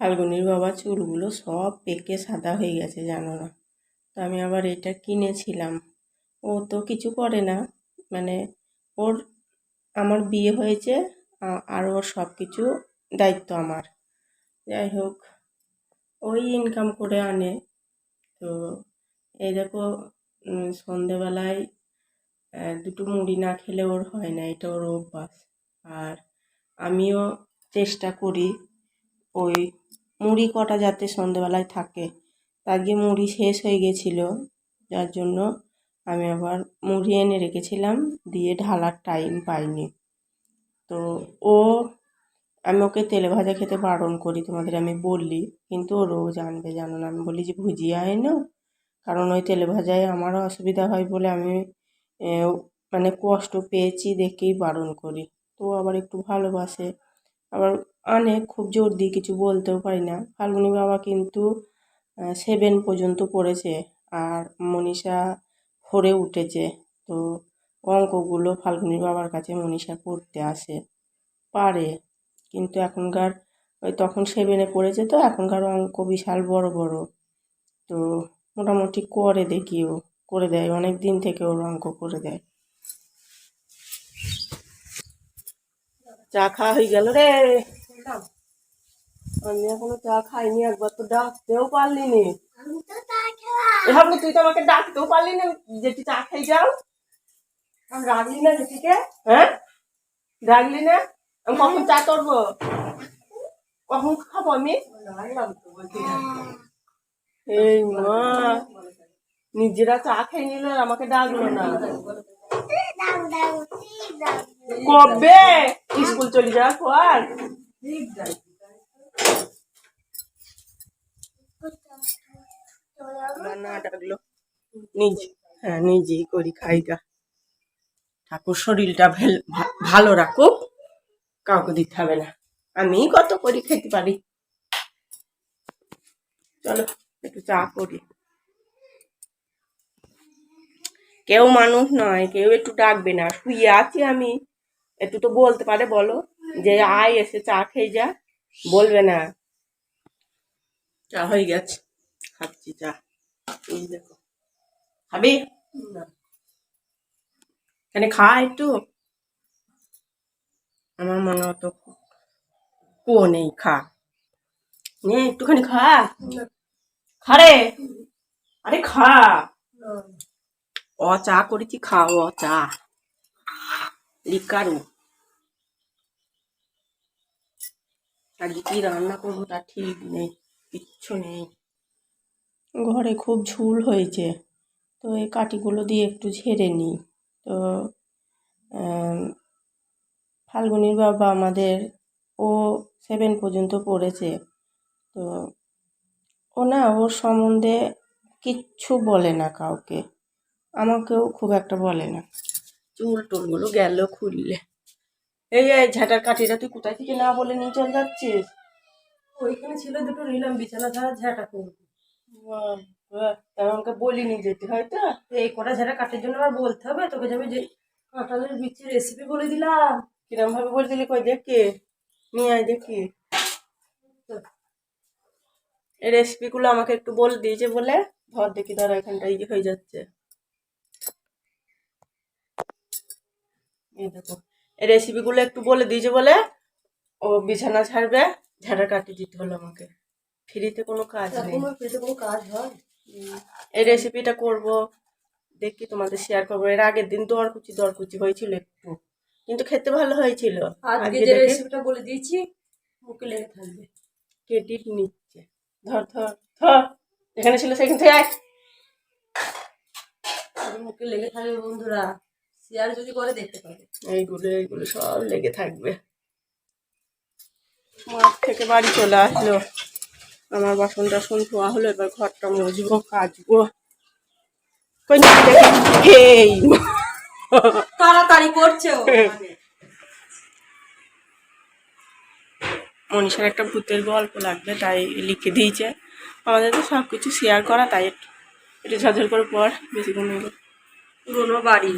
ফাল্গুনির বাবা চুলগুলো সব পেকে সাদা হয়ে গেছে, জানো না। তো আমি আবার এটা কিনেছিলাম। ও তো কিছু করে না মানে ওর, আমার বিয়ে হয়েছে আর ওর সব কিছু দায়িত্ব আমার। যাই হোক, ওই ইনকাম করে আনে। তো এই দেখো সন্ধেবেলায় দুটো মুড়ি না খেলে ওর হয় না, এটা ওর অভ্যাস। আর আমিও চেষ্টা করি ওই মুড়ি কটা যাতে সন্ধেবেলায় থাকে আজকে মুড়ি শেষ হয়ে গেছিল, যার জন্য আমি আবার মুড়ি এনে রেখেছিলাম, দিয়ে ঢালার টাইম পাইনি। তো ও, আমি ওকে তেলে ভাজা খেতে বারণ করি, তোমাদের আমি বললি, কিন্তু ওরও জানবে জানো না, আমি বলি যে ভুজিয়া এনো কারণ ওই তেলে ভাজায় আমারও অসুবিধা হয় বলে আমি মানে কষ্ট পেয়েছি দেখেই বারণ করি। তো ও আবার একটু ভালোবাসে আবার আনে খুব জোর দিয়ে কিছু বলতেও পারি না। ফাল্গুনি বাবা কিন্তু সেভেন পর্যন্ত পড়েছে আর মনীষা ফোরে উঠেছে। তো অঙ্কগুলো ফাল্গুনির বাবার কাছে মনীষা করতে আসে। পারে। কিন্তু এখনকার, ওই তখন সেভেনে পড়েছে তো, এখনকার অঙ্ক বিশাল বড় বড়। তো মোটামুটি করে দেখি ও করে দেয়, অনেক দিন থেকে ওর অঙ্ক করে দেয়। চা খাওয়া হয়ে গেল রে। আমি এখনও চা খাইনি একবার তো ডাকতেও পারলি নি। ভাবলি তুই তো আমাকে ডাকতেও পারলি না যেটি চা খাই যাও। আমি রাগলি না যেটিকে হ্যাঁ? রাগলি না? আমি কখন চা করব? কখন খাব আমি? এই মা নিজেরা চা খেয়ে নিল আমাকে ডাকলো না। কবে? স্কুল চলে যাওয়ার পর? নিজে হ্যাঁ নিজেই করি খাইটা ঠাকুর শরীরটা ভালো রাখুক কাউকে দিতে হবে না। আমি কত করি খেতে পারি। চলো একটু চা করি। কেউ মানুষ নয় কেউ একটু ডাকবে না। শুয়ে আছি আমি। একটু তো বলতে পারে বলো। যে আয় এসে চা খেয়ে যা বলবে না। চা হয়ে গেছে। খাচ্ছি চা। এই দেখো। খাবি? এখানে খা একটু। আমার মনে হতো কো নেই খা। নে একটুখানি খা। খা রে। আরে খা। অ চা করেছি খা অ চা। লিকারু। আজকে কি রান্না করব তা ঠিক নেই কিচ্ছু নেই। ঘরে খুব ঝুল হয়েছে তো এই কাঠিগুলো দিয়ে একটু ঝেড়ে নিই। তো ফাল্গুনির বাবা আমাদের ও সেভেন পর্যন্ত পড়েছে। তো ও না ওর সম্বন্ধে কিচ্ছু বলে না কাউকে আমাকেও খুব একটা বলে না। চুল টুলগুলো গেল খুললে। এই এই ঝাঁটার কাঠিটা তুই কোথায় থেকে না বলে নিয়ে চলে যাচ্ছিস? ওইখানে ছিল দুটো নিলাম বিছানা ঝাড়া ঝাঁটা করব। আমাকে বলিনি যেতে হয়তো? তো এই কটা ঝাঁটা কাটার জন্য আবার বলতে হবে? তোকে যাবে যে কাঁঠালের বিচির রেসিপি বলে দিলাম। কিরম ভাবে বলছিলি কই দেখি নিয়ে আয় দেখি এই রেসিপিগুলো আমাকে একটু বলে দিয়েছে বলে? ধর দেখি ধর এখানটা ইয়ে হয়ে যাচ্ছে। এই দেখো রেসিপিগুলো একটু বলে দিয়েছে বলে ও বিছানা ছাড়বে ঝাড়া কাটি দিতে হলো আমাকে। ফ্রিতে কোনো কাজ নেই। পেটে কোনো কাজ হয়? এই রেসিপিটা করব দেখি তোমাদের শেয়ার করব। এর আগের দিন দরকুচি দরকুচি হয়েছিল একটু। কিন্তু খেতে ভালো হয়েছিল। আজকে যে রেসিপিটা বলে দিয়েছি মুখে লেগে থাকবে। কেটে নিচ্ছে। ধর ধর ধর। এখানে ছিল সেখান থেকে মুখে লেগে থাকবে বন্ধুরা। শেয়ার যদি করে দেখতে পাবে। এইগুলো এইগুলো সব লেগে থাকবে। মাঠ থেকে বাড়ি চলে আসলো। আমার বাসন টাসন ধোয়া হলো এবার ঘরটা মুছবো কাচবো। তাড়াতাড়ি করছে মনীষার একটা ভূতের গল্প লাগবে তাই লিখে দিয়েছে। আমাদের তো সব কিছু শেয়ার করা তাই একটু একটু ঝরঝর করে পড় বেশিক্ষণ নেই পুরোনো বাড়ি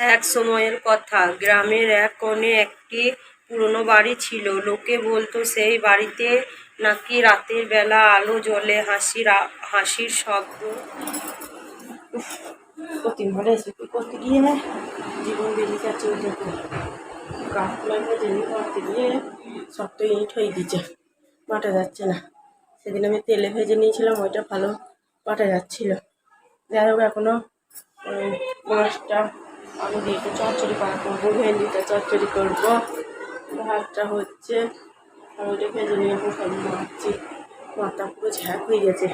এক সময়ের কথা। গ্রামের এক কোণে একটি পুরনো বাড়ি ছিল। লোকে বলতো, সেই বাড়িতে নাকি রাতের বেলা আলো জ্বলে, হাসির হাসির শব্দ। করতে গিয়ে জীবন যাচ্ছে করতে গিয়ে সব তো ইট হয়ে যাচ্ছে না। সেদিন আমি তেলে ভেজে নিয়েছিলাম, ওইটা ভালো বাটা যাচ্ছিল। যাই হোক এখনও মাছটা দিয়ে একটু চচ্চড়ি করা করব, ভেন্ডিটা চচ্চড়ি করব। ভাতটা হচ্ছে, আর ওইটা ভেজে নিয়ে সব মারছি মাথা পুরো ঝ্যাক হয়ে গেছে।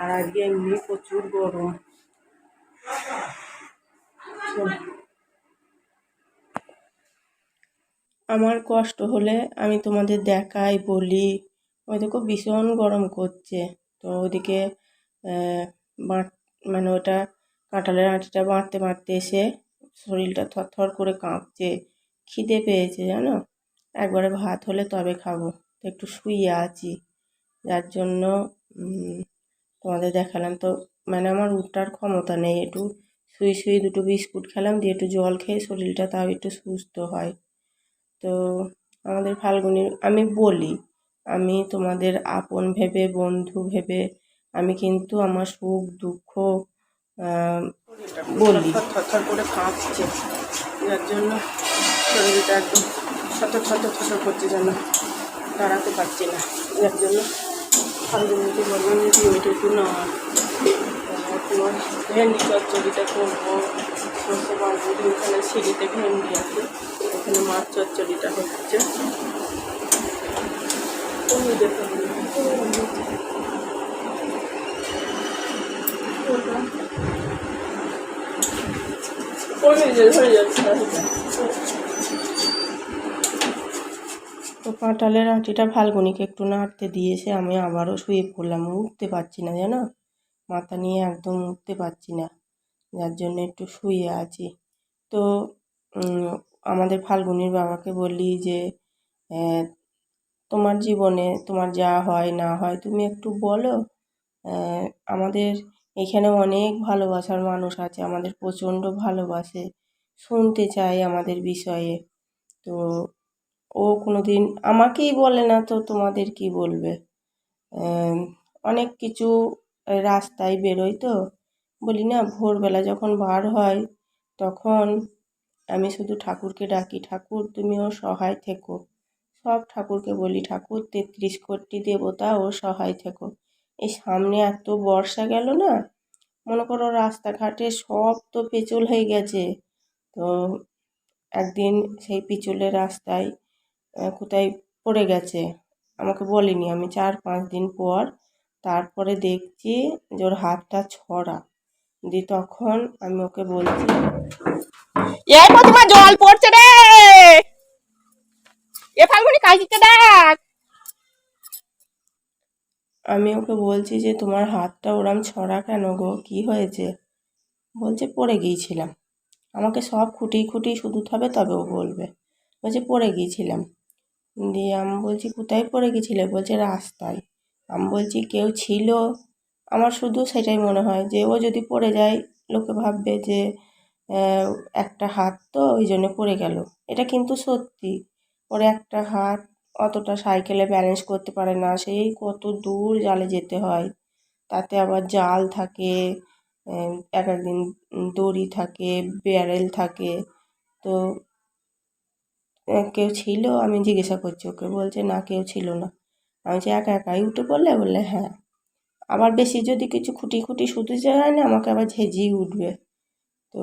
আর আজকে এমনি প্রচুর গরম। আমার কষ্ট হলে আমি তোমাদের দেখাই, বলি। ওই দেখো ভীষণ গরম করছে। তো ওদিকে বাট মানে ওটা কাঁঠালের আঁটিটা বাঁটতে বাঁটতে এসে শরীরটা থরথর করে কাঁপছে, খিদে পেয়েছে জানো? একবারে ভাত হলে তবে খাব, তো একটু শুয়ে আছি। যার জন্য তোমাদের দেখালাম তো মানে আমার উঠার ক্ষমতা নেই, একটু শুয়ে শুয়ে দুটো বিস্কুট খেলাম, দিয়ে একটু জল খেয়ে শরীরটা তাও একটু সুস্থ হয়। তো আমাদের ফাল্গুনির, আমি বলি, আমি তোমাদের আপন ভেবে, বন্ধু ভেবে, আমি কিন্তু আমার সুখ দুঃখ আহ, বলি। থরথর করে কাঁপছে। যার জন্য শরীরটা একদম ছট ছট ছট করছে যেন দাঁড়াতে পারছি না। যার জন্য ফাল্গুনিকে বললাম যে ওইটা একটু না তোমার ভেন্ডি চচ্চড়িটা করব। সর্ষে বাঁধবো ওখানে সিঁড়িতে ভেন্ডি আছে ওখানে মাছ চচ্চড়িটা হচ্ছে। ওই দেখো, ওই যে হয়ে যাচ্ছে তো কাঁঠালের আঁটিটা ফাল্গুনিকে একটু নাড়তে দিয়েছে, আমি আবারও শুয়ে পড়লাম। উঠতে পারছি না, জানো? মাথা নিয়ে একদম উঠতে পারছি না, যার জন্য একটু শুয়ে আছি। তো আমাদের ফাল্গুনির বাবাকে বলি যে তোমার জীবনে তোমার যা হয় না হয় তুমি একটু বলো আমাদের এখানে অনেক ভালোবাসার মানুষ আছে, আমাদের প্রচণ্ড ভালোবাসে, শুনতে চায় আমাদের বিষয়ে। তো ও কোনো দিন আমাকেই বলে না তো তোমাদের কি বলবে। অনেক কিছু রাস্তায় বেরোই তো। বলি না, ভোরবেলা যখন বার হয়, তখন আমি শুধু ঠাকুরকে ডাকি, ঠাকুর তুমি ও সহায় থেকো। সব ঠাকুরকে বলি, ঠাকুর, তেত্রিশ কোটি দেবতা ও সহায় থেকো। এই সামনে এত বর্ষা গেল না? মনে করো রাস্তাঘাটে সব তো পেঁচল হয়ে গেছে। তো একদিন সেই পিচলের রাস্তায় কোথায় পড়ে গেছে? আমাকে বলিনি। আমি চার পাঁচ দিন পর তারপরে দেখছি যে ওর হাতটা ছড়া। দিয়ে তখন আমি ওকে বলছি জল পড়ছে রে! এ ফাল্গুনি কাজিতে দেখ! আমি ওকে বলছি যে, তোমার হাতটা ওরম ছড়া কেন গো? কী হয়েছে? বলছে, পড়ে গিয়েছিলাম। আমাকে সব খুঁটি খুঁটি শুধু হবে তবে ও বলবে। বলছে, পড়ে গিয়েছিলাম। দিয়ে আমি বলছি, কোথায় পড়ে গেছিলে বলছে, রাস্তায়। আমি বলছি, কেউ ছিল? আমার শুধু সেটাই মনে হয় যে, ও যদি পড়ে যায়, লোকে ভাববে যে একটা হাত তো ওই জন্য পড়ে গেল। এটা কিন্তু সত্যি। ওর একটা হাত অতটা সাইকেলে ব্যালেন্স করতে পারে না। সেই কত দূর জালে যেতে হয়। তাতে আবার জাল থাকে এক একদিন দড়ি থাকে ব্যারেল থাকে। তো কেউ ছিল? আমি জিজ্ঞাসা করছি ওকে। বলছে, না, কেউ ছিল না। আমি যে একা একাই উঠে পড়লে? বললে হ্যাঁ। আবার বেশি যদি কিছু খুঁটি খুঁটি শুধু যায় না, আমাকে আবার ঝেঁঝিয়ে উঠবে। তো,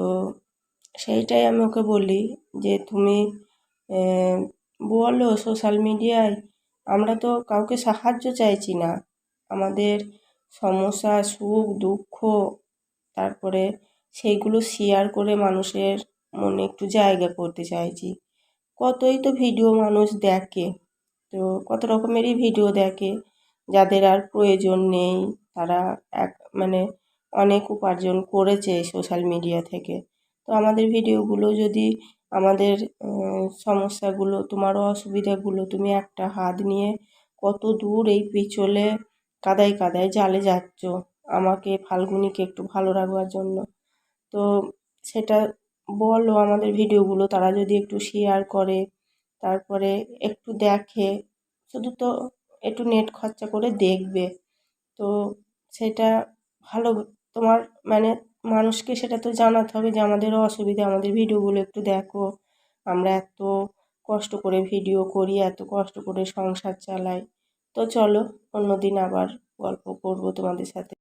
সেইটাই আমি ওকে বলি যে, তুমি বলো সোশ্যাল মিডিয়ায় আমরা তো কাউকে সাহায্য চাইছি না। আমাদের সমস্যা, সুখ, দুঃখ, তারপরে সেইগুলো শেয়ার করে মানুষের মনে একটু জায়গা করতে চাইছি। কতই তো ভিডিও মানুষ দেখে, তো কত রকমেরই ভিডিও দেখে, যাদের আর প্রয়োজন নেই, তারা এক মানে অনেক উপার্জন করেছে সোশ্যাল মিডিয়া থেকে। তো আমাদের ভিডিওগুলো যদি আমাদের সমস্যাগুলো, তোমারও অসুবিধাগুলো, তুমি একটা হাত নিয়ে কত দূর এই পিছলে কাদায় কাদায় জালে যাচ্ছ। আমাকে, ফাল্গুনিকে একটু ভালো রাখবার জন্য। তো সেটা বলো আমাদের ভিডিওগুলো, তারা যদি একটু শেয়ার করে, তারপরে একটু দেখে। শুধু তো একটু নেট খরচা করে দেখবে। তো সেটা ভালো তোমার মানে মানুষকে সেটা তো জানাতে হবে যে আমাদেরও অসুবিধা, আমাদের ভিডিওগুলো একটু দেখো। আমরা এত কষ্ট করে ভিডিও করি, এত কষ্ট করে সংসার চালাই। তো চলো অন্যদিন আবার গল্প করব তোমাদের সাথে।